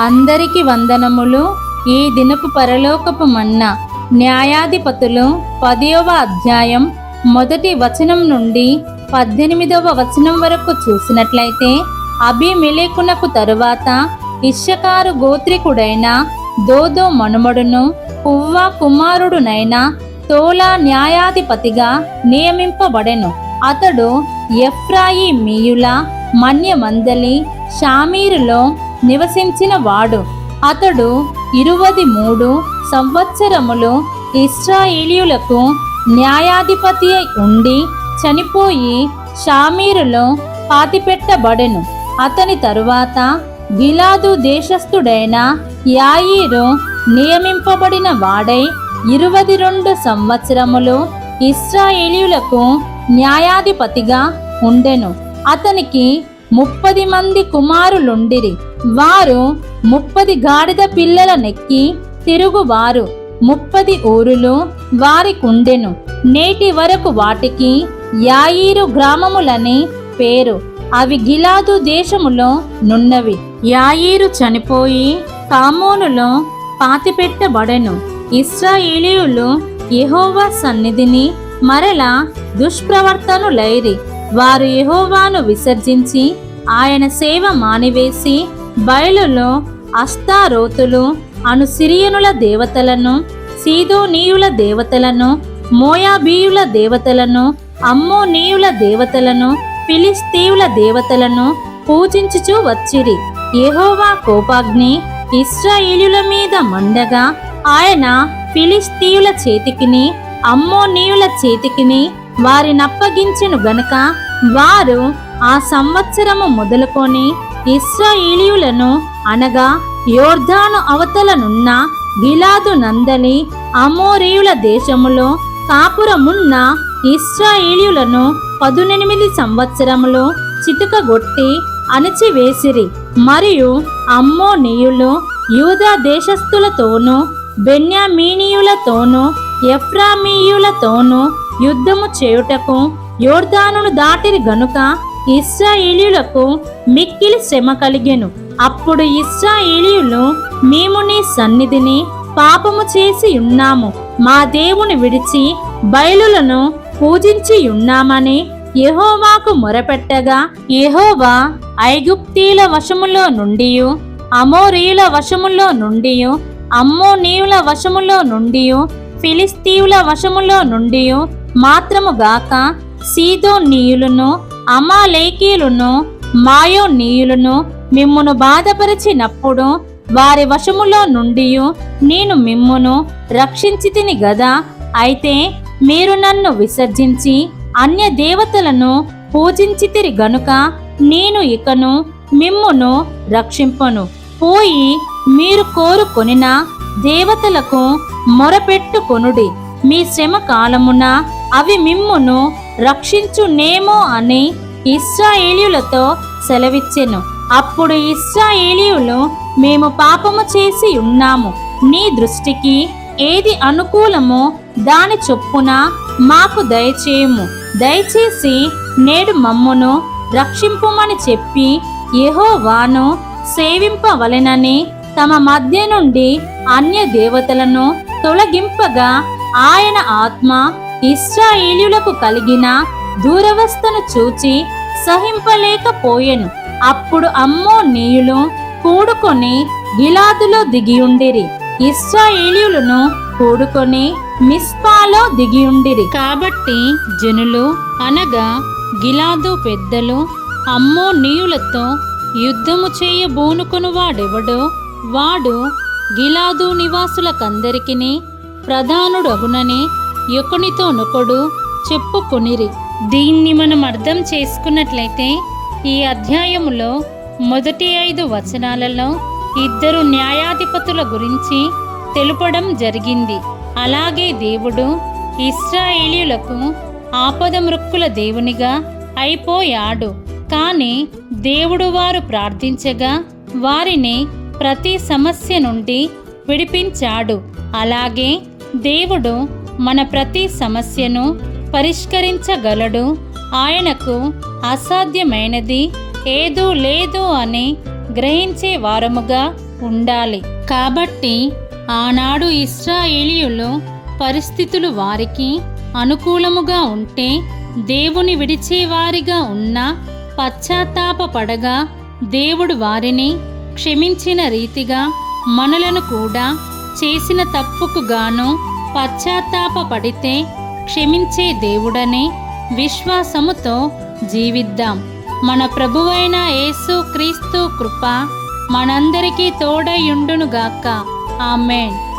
అందరికి వందనములు. ఈ దినపు పరలోకపు మన్న న్యాయాధిపతులు పదవ అధ్యాయం మొదటి వచనం నుండి పద్దెనిమిదవ వచనం వరకు చూసినట్లయితే అభిమిలేకునకు తరువాత ఇష్యకారు గోత్రికుడైన దోదో మనుమడును పువ్వ కుమారుడునైన తోలా న్యాయాధిపతిగా నియమింపబడెను. అతడు ఎఫ్రాయి మీయుల మన్యమందలి షామీరులో నివసించిన వాడు. అతడు ఇరువది మూడు సంవత్సరములు ఇస్రాయేలీయులకు న్యాయాధిపతి ఉండి చనిపోయి షామీరులో పాతిపెట్టబడెను. అతని తరువాత గిలాదు దేశస్థుడైన యాయీరు నియమింపబడిన వాడై ఇరువది రెండు సంవత్సరములు ఇస్రాయేలీయులకు న్యాయాధిపతిగా ఉండెను. అతనికి ముప్పది మంది కుమారులుండిరి. వారు ముప్పది గాడిద పిల్లల నెక్కి తిరుగువారు. ముప్పది ఊరులు వారికుండెను నేటి వరకు వాటికి యాయీరు గ్రామములని పేరు. అవి గిలాదు దేశములో నున్నవి. యాయీరు చనిపోయి కామోనులో పాతిపెట్టబడెను. ఇస్రాయేలీయులు యహోవా సన్నిధిని మరల దుష్ప్రవర్తనులైరి. వారు యహోవాను విసర్జించి ఆయన సేవ మానివేసి బయలులో అస్తారోతులు అను సిరియనుల దేవతలను సీదోనీయుల దేవతలను మోయాబీయుల దేవతలను అమ్మోనీయుల దేవతలను ఫిలిస్తీయుల దేవతలను పూజించుచూ వచ్చిరి. యహోవా కోపాగ్ని ఇస్రాయేలుల మీద మండగా ఆయన ఫిలిస్తీయుల చేతికిని అమ్మోనీయుల చేతికిని వారినప్పగించెను గనుక వారు ఆ సంవత్సరము మొదలుకొని ఇస్రాయేలీయులను అనగా యోర్ధాను అవతలనున్న గిలాదు నందని అమోరేయుల దేశములో కాపురమున్న ఇస్రాయేలీయులను పదునెనిమిది సంవత్సరములు చితుకగొట్టి అణిచివేసిరి. మరియు అమ్మోనీయులు యూదా దేశస్థులతోనూ బెన్యామీనీయులతోనూ ఎఫ్రామీయులతోనూ యుద్ధము చేయుటకు యోర్దానును దాటిరి గనుక ఇస్రాయేలీలకు మిక్కిలి శ్రమ కలిగెను. అప్పుడు ఇస్రాయేలీయులు మేము నీ సన్నిధిని పాపము చేసి ఉన్నాము. మా దేవుని విడిచి బయలులను పూజించి ఉన్నామని యహోవాకు మొరపెట్టగా యహోవా ఐగుప్తీల వశములో నుండి అమోరీయుల వశములో నుండి అమ్మోనీయుల వశములో నుండి ఫిలిస్తీవుల వశములో నుండి మాత్రముగాక సీదోనీయులను అమాలేకీయులను మాయోనీయులను మిమ్మును బాధపరిచినప్పుడు వారి వశములో నుండి నేను మిమ్మును రక్షించి తిని గదా. అయితే మీరు నన్ను విసర్జించి అన్య దేవతలను పూజించితిరి గనుక నేను ఇకను మిమ్మును రక్షింపను. పోయి మీరు కోరుకొనిన దేవతలకు మొరపెట్టుకొనుడి. మీ శ్రమ కాలమున అవి మిమ్మును రక్షించునేమో అని ఇస్రాయేలీయులతో సెలవిచ్చెను. అప్పుడు ఇస్రాయేలీయులు మేము పాపము చేసి ఉన్నాము. నీ దృష్టికి ఏది అనుకూలమో దాని చొప్పున మాకు దయచేయము. దయచేసి నేడు మమ్మును రక్షింపుమని చెప్పి యహోవాను సేవింపవలెనని తమ మధ్య నుండి అన్య దేవతలను తొలగింపగా ఆయన ఆత్మ ఇస్రాయేలులకు కలిగిన దూరవస్థను చూచి సహింపలేకపోయెను. అప్పుడు అమ్మో నీయులు కూడుకొని గిలాదులో దిగియుండిరి ఇస్రాయేలీయులను కూడుకొని మిస్పాలో దిగియుండిరి కాబట్టి జనులు అనగా గిలాదు పెద్దలు అమ్మో నీయులతో యుద్ధము చేయబూనుకొను వాడెవడో వాడు గిలాదు నివాసులకందరికీ ప్రధానుడగునని ఒకనితోనొకడు చెప్పుకొనిరి దీన్ని మనం అర్థం చేసుకున్నట్లయితే ఈ అధ్యాయములో మొదటి ఐదు వచనాలలో ఇద్దరు న్యాయాధిపతుల గురించి తెలుపడం జరిగింది. అలాగే దేవుడు ఇస్రాయేలీలకు ఆపద మృక్కుల దేవునిగా అయిపోయాడు. కానీ దేవుడు వారు ప్రార్థించగా వారిని ప్రతి సమస్య నుండి విడిపించాడు. అలాగే దేవుడు మన ప్రతి సమస్యను పరిష్కరించగలడు. ఆయనకు అసాధ్యమైనది ఏదో లేదు అని గ్రహించే వారముగా ఉండాలి. కాబట్టి ఆనాడు ఇస్రాయేలీయులు పరిస్థితులు వారికి అనుకూలముగా ఉంటే దేవుని విడిచేవారిగా ఉన్న పశ్చాత్తాపపడగా దేవుడు వారిని క్షమించిన రీతిగా మనలను కూడా చేసిన తప్పుకు గాను పశ్చాత్తాపపడితే క్షమించే దేవుడనే విశ్వాసముతో జీవిద్దాం. మన ప్రభువైన యేసు క్రీస్తు కృప మనందరికీ తోడయుండునుగాక ఆమెన్.